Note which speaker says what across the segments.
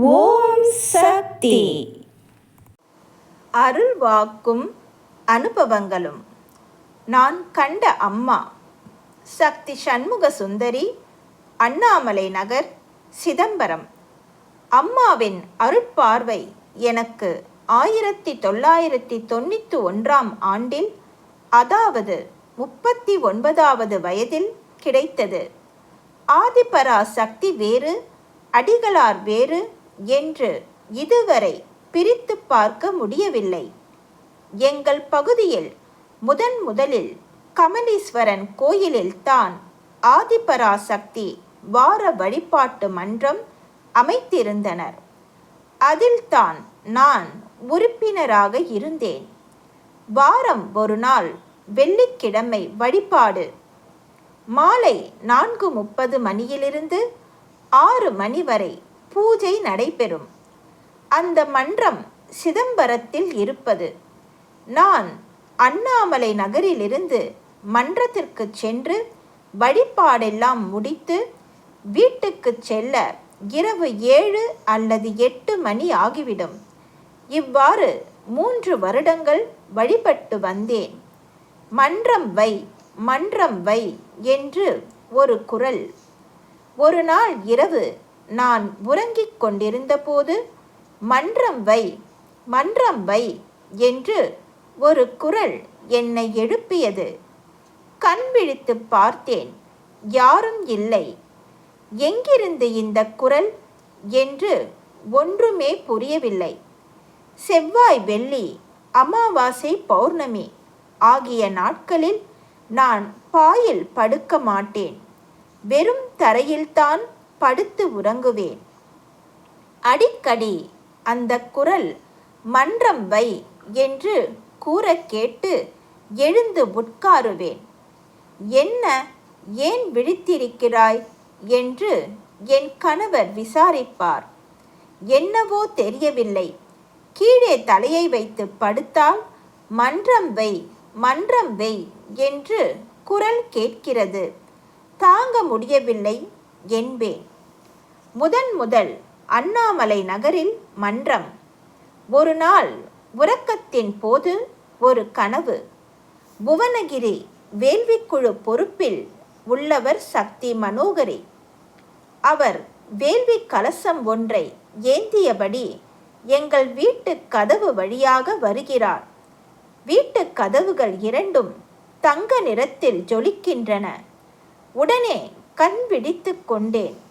Speaker 1: ஓம் சக்தி.
Speaker 2: அருள் வாக்கும் அனுபவங்களும். நான் கண்ட அம்மா சக்தி சண்முக சுந்தரி அண்ணாமலை நகர் சிதம்பரம். அம்மாவின் அருட்பார்வை எனக்கு ஆயிரத்தி தொள்ளாயிரத்தி தொண்ணூற்றி ஒன்றாம் ஆண்டில் அதாவது முப்பத்தி ஒன்பதாவது வயதில் கிடைத்தது. ஆதிபரா சக்தி வேறு அடிகளார் வேறு என்று இதுவரை பிரித்து பார்க்க முடியவில்லை. எங்கள் பகுதியில் முதன் முதலில் கமலீஸ்வரன் கோயிலில் தான் ஆதிபராசக்தி வார வழிபாட்டு மன்றம் அமைத்திருந்தனர். அதில்தான் நான் உறுப்பினராக இருந்தேன். வாரம் ஒரு நாள் வெள்ளிக்கிழமை வழிபாடு. மாலை நான்கு முப்பது மணியிலிருந்து ஆறு மணி வரை பூஜை நடைபெறும். அந்த மன்றம் சிதம்பரத்தில் இருப்பது. நான் அண்ணாமலை நகரிலிருந்து மன்றத்திற்கு சென்று வழிபாடெல்லாம் முடித்து வீட்டுக்கு செல்ல இரவு ஏழு அல்லது எட்டு மணி ஆகிவிடும். இவ்வாறு மூன்று வருடங்கள் வழிபட்டு வந்தேன். மன்றம் வை மன்றம் வை என்று ஒரு குரல். ஒரு நாள் இரவு நான் உறங்கிக் கொண்டிருந்தபோது மன்றம் வை மன்றம் வை என்று ஒரு குரல் என்னை எழுப்பியது. கண் விழித்து பார்த்தேன் யாரும் இல்லை. எங்கிருந்து இந்த குரல்? என்று ஒன்றுமே புரியவில்லை. செவ்வாய் வெள்ளி அமாவாசை பௌர்ணமி ஆகிய நாட்களில் நான் பாயில் படுக்க மாட்டேன். வெறும் தரையில்தான் படுத்து உறங்குவேன். அடிக்கடி அந்த குரல் மன்றம் வை என்று கூற கேட்டு எழுந்து உட்காருவேன். என்ன ஏன் விழித்திருக்கிறாய்? என்று என் கணவர் விசாரிப்பார். என்னவோ தெரியவில்லை. கீழே தலையை வைத்து படுத்தால் மன்றம் வை மன்றம் வை என்று குரல் கேட்கிறது. தாங்க முடியவில்லை என்பேன். முதன் முதல் அண்ணாமலை நகரில் மன்றம். ஒரு நாள் உறக்கத்தின் போது ஒரு கனவு. புவனகிரி வேள்விக்குழு பொறுப்பில் உள்ளவர் சக்தி மனோகரி. அவர் வேள்வி கலசம் ஒன்றை ஏந்தியபடி எங்கள் வீட்டு கதவு வழியாக வருகிறார். வீட்டு கதவுகள் இரண்டும் தங்க நிறத்தில் ஜொலிக்கின்றன. உடனே கண் விழித்து கொண்டேன்.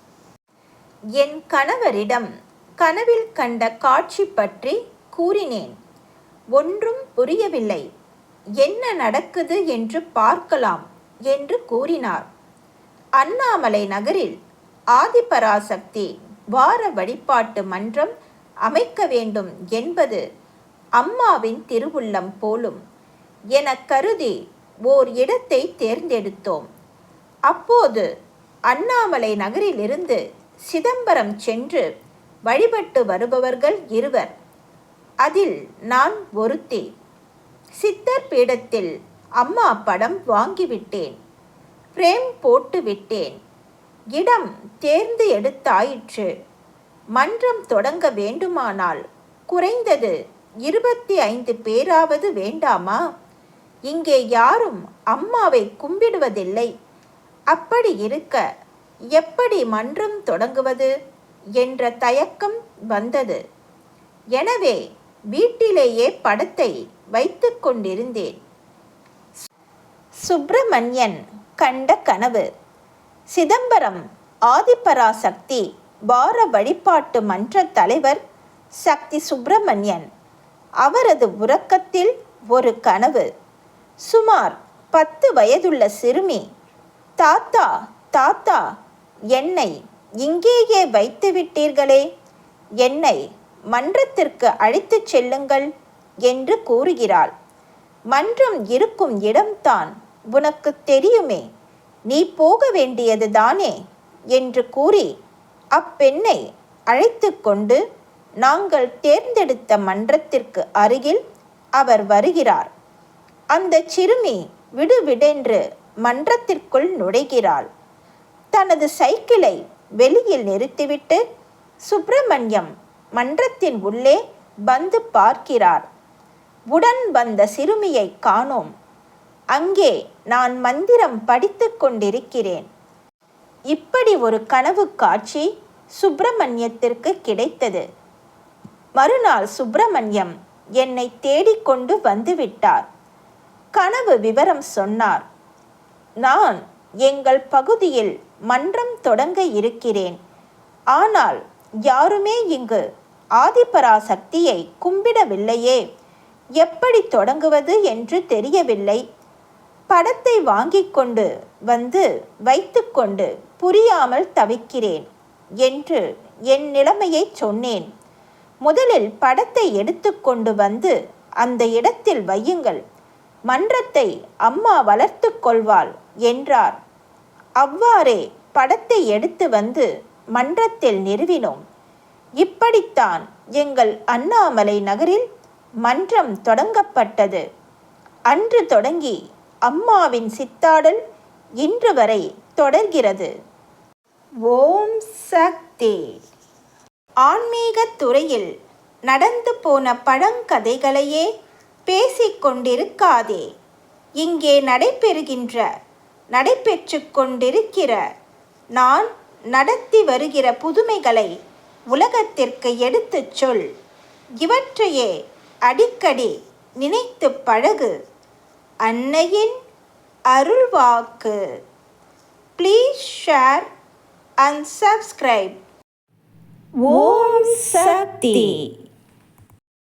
Speaker 2: என் கணவரிடம் கனவில் கண்ட காட்சி பற்றி கூறினேன். ஒன்றும் புரியவில்லை. என்ன நடக்குது என்று பார்க்கலாம் என்று கூறினார். அண்ணாமலை நகரில் ஆதிபராசக்தி வார வழிபாட்டு மன்றம் அமைக்க வேண்டும் என்பது அம்மாவின் திருவுள்ளம் போலும். என கருதி ஓர் இடத்தை தேர்ந்தெடுத்தோம். அப்போது அண்ணாமலை நகரிலிருந்து சிதம்பரம் சென்று வழிபட்டு வருபவர்கள் இருவர். அதில் நான் ஒருத்தி. சித்தர் பீடத்தில் அம்மா படம் வாங்கிவிட்டேன். பிரேம் போட்டு விட்டேன். இடம் தேர்ந்து எடுத்தாயிற்று. மன்றம் தொடங்க வேண்டுமானால் குறைந்தது இருபத்தி ஐந்து பேராவது வேண்டாமா? இங்கே யாரும் அம்மாவை கும்பிடுவதில்லை. அப்படி இருக்க எப்படி மன்றம் தொடங்குவது என்ற தயக்கம் வந்தது. எனவே வீட்டிலேயே படத்தை வைத்து கொண்டிருந்தேன். சுப்பிரமணியன் கண்ட கனவு. சிதம்பரம் ஆதிபராசக்தி வார வழிபாட்டு மன்ற தலைவர் சக்தி சுப்பிரமணியன். அவரது உறக்கத்தில் ஒரு கனவு. சுமார் பத்து வயதுள்ள சிறுமி தாத்தா தாத்தா என்னை இங்கேயே வைத்து விட்டீர்களே என்னை மன்றத்திற்கு அழைத்துச் செல்லுங்கள் என்று கூறுகிறாள். மன்றம் இருக்கும் இடம்தான் உனக்கு தெரியுமே. நீ போக வேண்டியது தானே? என்று கூறி அப்பெண்ணை அழைத்து கொண்டு நாங்கள் தேர்ந்தெடுத்த மன்றத்திற்கு அருகில் அவர் வருகிறார். அந்த சிறுமி விடுவிடென்று மன்றத்திற்குள் நுழைகிறாள். தனது சைக்கிளை வெளியில் நிறுத்திவிட்டு சுப்பிரமணியம் மன்றத்தின் உள்ளே வந்து பார்க்கிறார். உடன் வந்த சிறுமியை காணோம். அங்கே நான் மந்திரம் படித்து கொண்டிருக்கிறேன். இப்படி ஒரு கனவு காட்சி சுப்பிரமணியத்திற்கு கிடைத்தது. மறுநாள் சுப்பிரமணியம் என்னை தேடிக்கொண்டு வந்துவிட்டார் கனவு விவரம் சொன்னார். நான் எங்கள் பகுதியில் மன்றம் தொடங்க இருக்கிறேன். ஆனால் யாருமே இங்கு ஆதிபராசக்தியை கும்பிடவில்லையே. எப்படி தொடங்குவது என்று தெரியவில்லை. படத்தை வாங்கிக் கொண்டு வந்து வைத்துக்கொண்டு புரியாமல் தவிக்கிறேன் என்று என் நிலைமையை சொன்னேன். முதலில் படத்தை எடுத்துக்கொண்டு வந்து அந்த இடத்தில் வையுங்கள். மன்றத்தை அம்மா வளர்த்து கொள்வாள் என்றார். அவ்வாறே படத்தை எடுத்து வந்து மன்றத்தில் நிறுவினோம். இப்படித்தான் எங்கள் அண்ணாமலை நகரில் மன்றம் தொடங்கப்பட்டது. அன்று தொடங்கி அம்மாவின் சித்தாடல் இன்று வரை தொடர்கிறது. ஓம் சக்தி. ஆன்மீகத் துறையில் நடந்து போன பழங்கதைகளையே பேசிக்கொண்டிருக்காதே இங்கே நடைபெறுகின்ற நடைபெற்று கொண்டிருக்கிற நான் நடத்தி வருகிற புதுமைகளை உலகத்திற்கு எடுத்துச் சொல். இவற்றையே அடிக்கடி நினைத்து பழகு. அன்னையின் அருள்வாக்கு. Please share and subscribe
Speaker 1: Om Shakti.